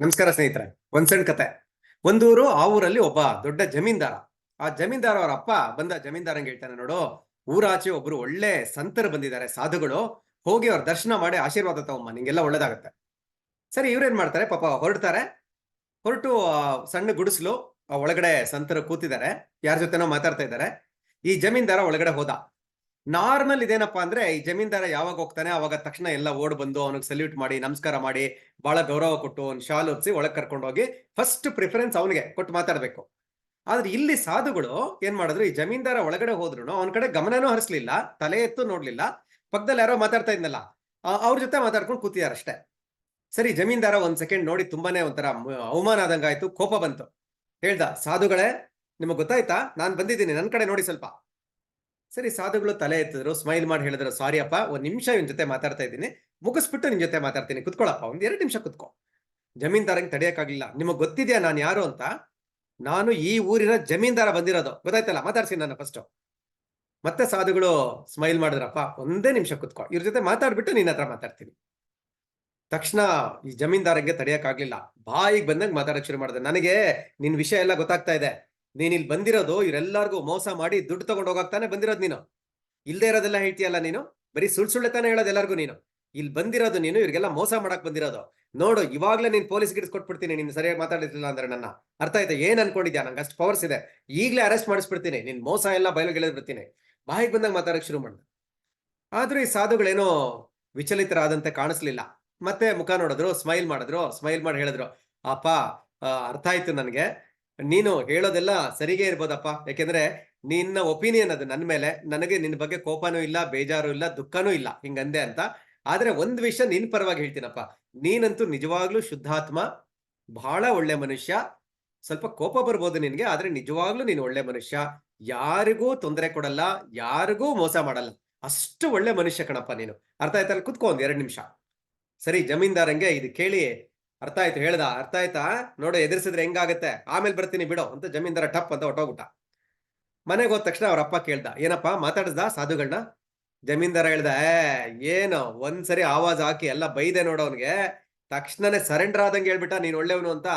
ನಮಸ್ಕಾರ ಸ್ನೇಹಿತರೆ, ಒಂದ್ ಸಣ್ಣ ಕತೆ. ಒಂದೂರು ಆ ಊರಲ್ಲಿ ಒಬ್ಬ ದೊಡ್ಡ ಜಮೀನ್ದಾರ. ಆ ಜಮೀನ್ದಾರ ಅವ್ರ ಅಪ್ಪ ಬಂದ ಜಮೀನ್ದಾರಂಗೆ ಹೇಳ್ತಾನೆ ನೋಡು, ಊರಾಚೆ ಒಬ್ರು ಒಳ್ಳೆ ಸಂತರು ಬಂದಿದ್ದಾರೆ, ಸಾಧುಗಳು. ಹೋಗಿ ಅವ್ರ ದರ್ಶನ ಮಾಡಿ ಆಶೀರ್ವಾದ ತಗೊಂಬ, ನಿಂಗೆಲ್ಲ ಒಳ್ಳೇದಾಗತ್ತೆ. ಸರಿ, ಇವ್ರೇನ್ ಮಾಡ್ತಾರೆ? ಪಾಪ ಹೊರಡ್ತಾರೆ. ಹೊರಟು ಸಣ್ಣ ಗುಡಿಸ್ಲು, ಆ ಒಳಗಡೆ ಸಂತರು ಕೂತಿದ್ದಾರೆ. ಯಾರ ಜೊತೆನೋ ಮಾತಾಡ್ತಾ ಇದ್ದಾರೆ. ಈ ಜಮೀನ್ದಾರ ಒಳಗಡೆ ಹೋದ. ನಾರ್ಮಲ್ ಇದೇನಪ್ಪಾ ಅಂದ್ರೆ ಈ ಜಮೀನ್ದಾರ ಯಾವಾಗ ಹೋಗ್ತಾನೆ, ಅವಾಗ ತಕ್ಷಣ ಎಲ್ಲ ಓಡ್ ಬಂದು ಅವನಿಗೆ ಸಲ್ಯೂಟ್ ಮಾಡಿ, ನಮಸ್ಕಾರ ಮಾಡಿ ಬಹಳ ಗೌರವ ಕೊಟ್ಟು ಒಂದು ಶಾಲ್ ಒಪ್ಸಿ ಒಳಗ್ ಕರ್ಕೊಂಡು ಹೋಗಿ ಫಸ್ಟ್ ಪ್ರಿಫರೆನ್ಸ್ ಅವನಿಗೆ ಕೊಟ್ಟು ಮಾತಾಡ್ಬೇಕು. ಆದ್ರೆ ಇಲ್ಲಿ ಸಾಧುಗಳು ಏನ್ ಮಾಡಿದ್ರು, ಈ ಜಮೀನ್ದಾರ ಒಳಗಡೆ ಹೋದ್ರು ಅವನ ಕಡೆ ಗಮನನೂ ಹರಿಸ್ಲಿಲ್ಲ, ತಲೆ ಎತ್ತು ನೋಡ್ಲಿಲ್ಲ ಪಕ್ಕದಲ್ಲಿ ಯಾರೋ ಮಾತಾಡ್ತಾ ಇದ್ನಲ್ಲ ಅವ್ರ ಜೊತೆ ಮಾತಾಡ್ಕೊಂಡು ಕೂತಿದಾರಷ್ಟೇ ಸರಿ, ಜಮೀನ್ದಾರ ಒಂದ್ ಸೆಕೆಂಡ್ ನೋಡಿ ತುಂಬಾನೇ ಒಂಥರ ಅವಮಾನ ಆದಂಗಾಯ್ತು, ಕೋಪ ಬಂತು. ಹೇಳ್ದ, ಸಾಧುಗಳೇ, ನಿಮಗ್ ಗೊತ್ತಾಯ್ತಾ? ನಾನ್ ಬಂದಿದ್ದೀನಿ, ನನ್ ಕಡೆ ನೋಡಿ ಸ್ವಲ್ಪ. ಸರಿ, ಸಾಧುಗಳು ತಲೆ ಎತ್ತಿದ್ರು ಸ್ಮೈಲ್ ಮಾಡಿ ಹೇಳಿದ್ರು ಸಾರಿ ಅಪ್ಪ, ಒಂದ್ ನಿಮಿಷ ಇವ್ನ ಜೊತೆ ಮಾತಾಡ್ತಾ ಇದ್ದೀನಿ. ಮುಗಿಸ್ಬಿಟ್ಟು ನಿನ್ ಜೊತೆ ಮಾತಾಡ್ತೀನಿ. ಕುತ್ಕೊಳ್ಳಪ್ಪ ಒಂದ್ ಎರಡು ನಿಮಿಷ ಕುತ್ಕೋ. ಜಮೀನ್ದಾರಂಗೆ ತಡೆಯಕ್ಕಾಗ್ಲಿಲ್ಲ. ನಿಮಗ್ ಗೊತ್ತಿದ್ಯಾ ನಾನು ಯಾರು ಅಂತ? ನಾನು ಈ ಊರಿನ ಜಮೀನ್ದಾರ ಬಂದಿರೋದು. ಗೊತ್ತಾಯ್ತಲ್ಲ? ಮಾತಾಡ್ಸಿ ನಾನು ಫಸ್ಟ್ ಮತ್ತೆ ಸಾಧುಗಳು ಸ್ಮೈಲ್ ಮಾಡಿದ್ರಪ್ಪ, ಒಂದೇ ನಿಮಿಷ ಕುತ್ಕೋ. ಇವ್ರ ಜೊತೆ ಮಾತಾಡ್ಬಿಟ್ಟು ನಿನ್ನ ಹತ್ರ ಮಾತಾಡ್ತೀನಿ. ತಕ್ಷಣ ಈ ಜಮೀನ್ದಾರಂಗೆ ತಡೆಯಕ್ಕಾಗ್ಲಿಲ್ಲ. ಬಾಯಿಗೆ ಬಂದಂಗೆ ಮಾತಾಡಕ್ ಶುರು ಮಾಡಿದೆ. ನನಗೆ ನಿನ್ ವಿಷಯ ಎಲ್ಲ ಗೊತ್ತಾಗ್ತಾ ಇದೆ. ನೀನ್ ಇಲ್ಲಿ ಬಂದಿರೋದು ಇವರೆಲ್ಲರಿಗೂ ಮೋಸ ಮಾಡಿ ದುಡ್ಡು ತಗೊಂಡು ಹೋಗಾಕ್ತಾನೆ ಬಂದಿರೋದು ನೀನು. ಇಲ್ದೇ ಇರೋದೆಲ್ಲ ಹೇಳ್ತೀಯಲ್ಲ ನೀನು? ಬರೀ ಸುಳ್ ಸುಳ್ಳೆ ತಾನೇ ಹೇಳೋದು ಎಲ್ಲರಿಗೂ ನೀನು. ಇಲ್ಲಿ ಬಂದಿರೋದು ನೀನು, ಇವ್ರಿಗೆಲ್ಲ ಮೋಸ ಮಾಡಕ್ ಬಂದಿರೋದು. ನೋಡು, ಇವಾಗ್ಲೇ ನೀನ್ ಪೊಲೀಸ್ ಗಿಡ್ಸ್ ಕೊಟ್ಬಿಡ್ತೀನಿ, ನೀನ್ ಸರಿಯಾಗಿ ಮಾತಾಡಿರ್ಲಿಲ್ಲ ಅಂದ್ರೆ ನನ್ನ. ಅರ್ಥ ಆಯ್ತಾ? ಏನ್ ಅನ್ಕೊಂಡಿದ್ಯಾ? ನಂಗೆ ಅಷ್ಟು ಪವರ್ಸ್ ಇದೆ. ಈಗ್ಲೇ ಅರೆಸ್ಟ್ ಮಾಡಿಸ್ಬಿಡ್ತೀನಿ. ನಿನ್ ಮೋಸ ಎಲ್ಲ ಬಿಡ್ತೀನಿ ಬಾಯಿಗೆ ಬಂದಾಗ ಮಾತಾಡಕ್ ಶುರು ಮಾಡ್ದೆ. ಆದ್ರೂ ಈ ಸಾಧುಗಳೇನೋ ವಿಚಲಿತರಾದಂತೆ ಕಾಣಿಸ್ಲಿಲ್ಲ. ಮತ್ತೆ ಮುಖ ನೋಡಿದ್ರು ಸ್ಮೈಲ್ ಮಾಡಿದ್ರು ಸ್ಮೈಲ್ ಮಾಡಿ ಹೇಳಿದ್ರು. ಅಪ್ಪ ಅರ್ಥ ಆಯ್ತು ನನ್ಗೆ. ನೀನು ಹೇಳೋದೆಲ್ಲ ಸರಿಗೆ ಇರ್ಬೋದಪ್ಪ. ಯಾಕೆಂದ್ರೆ ನಿನ್ನ ಒಪಿನಿಯನ್ ಅದು ನನ್ನ ಮೇಲೆ. ನನಗೆ ನಿನ್ನ ಬಗ್ಗೆ ಕೋಪನೂ ಇಲ್ಲ, ಬೇಜಾರು ಇಲ್ಲ, ದುಃಖನೂ ಇಲ್ಲ. ಹಿಂಗಂದೆ ಅಂತ. ಆದ್ರೆ ಒಂದ್ ವಿಷಯ ನಿನ್ ಪರವಾಗಿ ಹೇಳ್ತೀನಪ್ಪ. ನೀನಂತೂ ನಿಜವಾಗ್ಲೂ ಶುದ್ಧಾತ್ಮ, ಬಹಳ ಒಳ್ಳೆ ಮನುಷ್ಯ. ಸ್ವಲ್ಪ ಕೋಪ ಬರ್ಬೋದು ನಿನ್ಗೆ, ಆದ್ರೆ ನಿಜವಾಗ್ಲೂ ನೀನು ಒಳ್ಳೆ ಮನುಷ್ಯ. ಯಾರಿಗೂ ತೊಂದರೆ ಕೊಡಲ್ಲ, ಯಾರಿಗೂ ಮೋಸ ಮಾಡಲ್ಲ. ಅಷ್ಟು ಒಳ್ಳೆ ಮನುಷ್ಯ ಕಣಪ್ಪ ನೀನು. ಅರ್ಥ ಆಯ್ತಲ್ಲ? ಕುತ್ಕೋ ಒಂದ್ ಎರಡ್ ನಿಮಿಷ. ಸರಿ, ಜಮೀನ್ದಾರಂಗೆ ಇದು ಕೇಳಿ ಅರ್ಥ ಆಯ್ತು, ಹೇಳ್ದ, ಅರ್ಥ ಆಯ್ತಾ? ನೋಡು, ಎದುರಿಸಿದ್ರೆ ಹೆಂಗಾಗತ್ತೆ? ಆಮೇಲೆ ಬರ್ತೀನಿ ಬಿಡೋ ಅಂತ ಜಮೀನ್ದಾರ ಟಪ್ ಅಂತ ಹೊಟ್ಟೋಗ್ಬಿಟ್ಟ ಮನೆಗೆ ಹೋದ ತಕ್ಷಣ ಅವ್ರ ಅಪ್ಪ ಕೇಳ್ದ, ಏನಪ್ಪ ಮಾತಾಡ್ದ ಸಾಧುಗಳನ್ನ ಜಮೀನ್ದಾರ ಹೇಳ್ದ ಏನು, ಒಂದ್ಸರಿ ಆವಾಜ್ ಹಾಕಿ ಎಲ್ಲ ಬೈದೆ ನೋಡೋ ಅವನ್ಗೆ. ತಕ್ಷಣನೇ ಸರೆಂಡರ್ ಆದಂಗೆ ಹೇಳ್ಬಿಟ್ಟ, ನೀನ್ ಒಳ್ಳೆಯವನು ಅಂತ.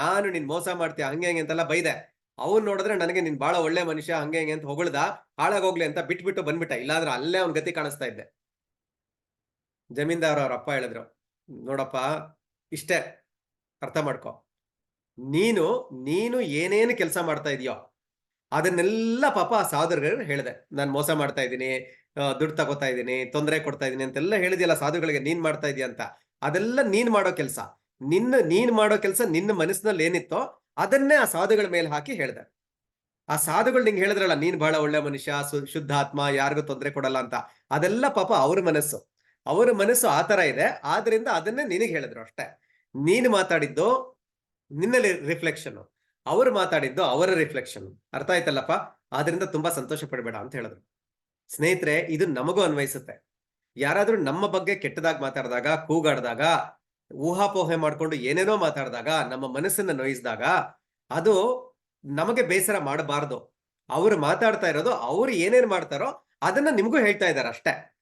ನಾನು ನಿನ್ ಮೋಸ ಮಾಡ್ತೀಯ ಹಂಗೆ ಹಂಗೆ ಅಂತೆಲ್ಲ ಬೈದೆ. ಅವ್ನ್ ನೋಡಿದ್ರೆ ನನಗೆ ನೀನ್ ಬಾಳ ಒಳ್ಳೆ ಮನುಷ್ಯ, ಹಂಗೆ ಹಂಗೆ ಅಂತ ಹೊಗಳ್ದ. ಹಾಳಾಗೋಗ್ಲಿ ಅಂತ ಬಿಟ್ಬಿಟ್ಟು ಬಂದ್ಬಿಟ್ಟ. ಇಲ್ಲಾಂದ್ರೆ ಅಲ್ಲೇ ಅವ್ನ ಗತಿ ಕಾಣಿಸ್ತಾ ಇದ್ದೆ. ಜಮೀನ್ದಾರ ಅವ್ರ ಅಪ್ಪ ಹೇಳಿದ್ರು, ನೋಡಪ್ಪ ಇಷ್ಟೇ. ಅರ್ಥ ಮಾಡ್ಕೊ. ನೀನು ನೀನು ಏನೇನು ಕೆಲಸ ಮಾಡ್ತಾ ಇದೆಯೋ, ಅದನ್ನೆಲ್ಲ ಪಾಪ ಆ ಸಾಧುಗಳು ಹೇಳಿದೆ. ನಾನು ಮೋಸ ಮಾಡ್ತಾ ಇದ್ದೀನಿ ದುಡ್ಡು ತಗೋತಾ ಇದ್ದೀನಿ, ತೊಂದರೆ ಕೊಡ್ತಾ ಇದ್ದೀನಿ ಅಂತೆಲ್ಲ ಹೇಳಿದೆಯಲ್ಲ ಸಾಧುಗಳಿಗೆ, ನೀನ್ ಮಾಡ್ತಾ ಇದೀಯ ಅಂತ. ಅದೆಲ್ಲ ನೀನ್ ಮಾಡೋ ಕೆಲಸ. ನಿನ್ನ, ನೀನ್ ಮಾಡೋ ಕೆಲಸ ನಿನ್ನ ಮನಸ್ಸಿನಲ್ಲಿ ಏನಿತ್ತೋ, ಅದನ್ನೇ ಆ ಸಾಧುಗಳ ಮೇಲೆ ಹಾಕಿ ಹೇಳ್ದೆ. ಆ ಸಾಧುಗಳು ನಿಂಗೆ ಹೇಳಿದ್ರಲ್ಲ, ನೀನ್ ಬಹಳ ಒಳ್ಳೆ ಮನುಷ್ಯ ಶುದ್ಧಾತ್ಮ, ಯಾರಿಗೂ ತೊಂದರೆ ಕೊಡಲ್ಲ ಅಂತ. ಅದೆಲ್ಲ ಪಾಪ ಅವ್ರ ಮನಸ್ಸು. ಅವರ ಮನಸ್ಸು ಆ ತರ ಇದೆ. ಆದ್ರಿಂದ ಅದನ್ನೇ ನಿನಗೆ ಹೇಳಿದ್ರು ಅಷ್ಟೇ. ನೀನು ಮಾತಾಡಿದ್ದು ನಿನ್ನಲ್ಲಿ ರಿಫ್ಲೆಕ್ಷನ್ ಅವರು ಮಾತಾಡಿದ್ದು ಅವರ ರಿಫ್ಲೆಕ್ಷನ್ ಅರ್ಥ ಆಯ್ತಲ್ಲಪ್ಪ? ಆದ್ರಿಂದ ತುಂಬಾ ಸಂತೋಷ ಪಡಬೇಡ ಅಂತ ಹೇಳಿದ್ರು. ಸ್ನೇಹಿತರೆ, ಇದು ನಮಗೂ ಅನ್ವಯಿಸುತ್ತೆ. ಯಾರಾದ್ರೂ ನಮ್ಮ ಬಗ್ಗೆ ಕೆಟ್ಟದಾಗಿ ಮಾತಾಡಿದಾಗ, ಕೂಗಾಡಿದಾಗ, ಊಹಾಪೋಹೆ ಮಾಡ್ಕೊಂಡು ಏನೇನೋ ಮಾತಾಡಿದಾಗ, ನಮ್ಮ ಮನಸ್ಸನ್ನ ನೋಯಿಸಿದಾಗ, ಅದು ನಮಗೆ ಬೇಸರ ಮಾಡಬಾರ್ದು. ಅವ್ರು ಮಾತಾಡ್ತಾ ಇರೋದು, ಅವ್ರು ಏನೇನ್ ಮಾಡ್ತಾರೋ ಅದನ್ನ ನಿಮಗೂ ಹೇಳ್ತಾ ಇದ್ದಾರೆ ಅಷ್ಟೇ.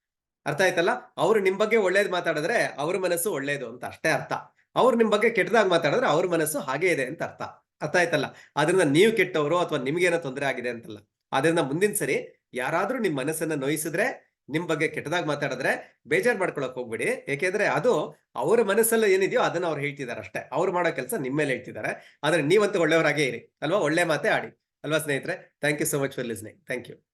ಅರ್ಥ ಆಯ್ತಲ್ಲ? ಅವ್ರು ನಿಮ್ ಬಗ್ಗೆ ಒಳ್ಳೇದ್ ಮಾತಾಡಿದ್ರೆ ಅವ್ರ ಮನಸ್ಸು ಒಳ್ಳೇದು ಅಂತ ಅಷ್ಟೇ ಅರ್ಥ. ಅವ್ರು ನಿಮ್ ಬಗ್ಗೆ ಕೆಟ್ಟದಾಗ ಮಾತಾಡಿದ್ರೆ ಅವ್ರ ಮನಸ್ಸು ಹಾಗೆ ಇದೆ ಅಂತ ಅರ್ಥ. ಅರ್ಥ ಆಯ್ತಲ್ಲ? ಅದರಿಂದ ನೀವು ಕೆಟ್ಟವರು ಅಥವಾ ನಿಮ್ಗೇನೋ ತೊಂದರೆ ಆಗಿದೆ ಅಂತಲ್ಲ. ಅದರಿಂದ ಮುಂದಿನ ಸರಿ ಯಾರಾದ್ರೂ ನಿಮ್ ಮನಸ್ಸನ್ನ ನೋಯಿಸಿದ್ರೆ, ನಿಮ್ ಬಗ್ಗೆ ಕೆಟ್ಟದಾಗ ಮಾತಾಡಿದ್ರೆ ಬೇಜಾರ್ ಮಾಡ್ಕೊಳಕ್ ಹೋಗ್ಬಿಡಿ. ಯಾಕೆಂದ್ರೆ ಅದು ಅವ್ರ ಮನಸ್ಸಲ್ಲಿ ಏನಿದೆಯೋ ಅದನ್ನ ಅವ್ರು ಹೇಳ್ತಿದ್ದಾರೆ ಅಷ್ಟೇ. ಅವ್ರು ಮಾಡೋ ಕೆಲಸ ನಿಮ್ಮ ಮೇಲೆ ಹೇಳ್ತಿದ್ದಾರೆ. ಆದ್ರೆ ನೀವಂತೂ ಒಳ್ಳೆಯವರಾಗೇ ಇರಿ. ಅಲ್ವಾ? ಒಳ್ಳೆ ಮಾತೇ ಆಡಿ. ಅಲ್ವಾ ಸ್ನೇಹಿತರೆ? Thank you so much for listening thank you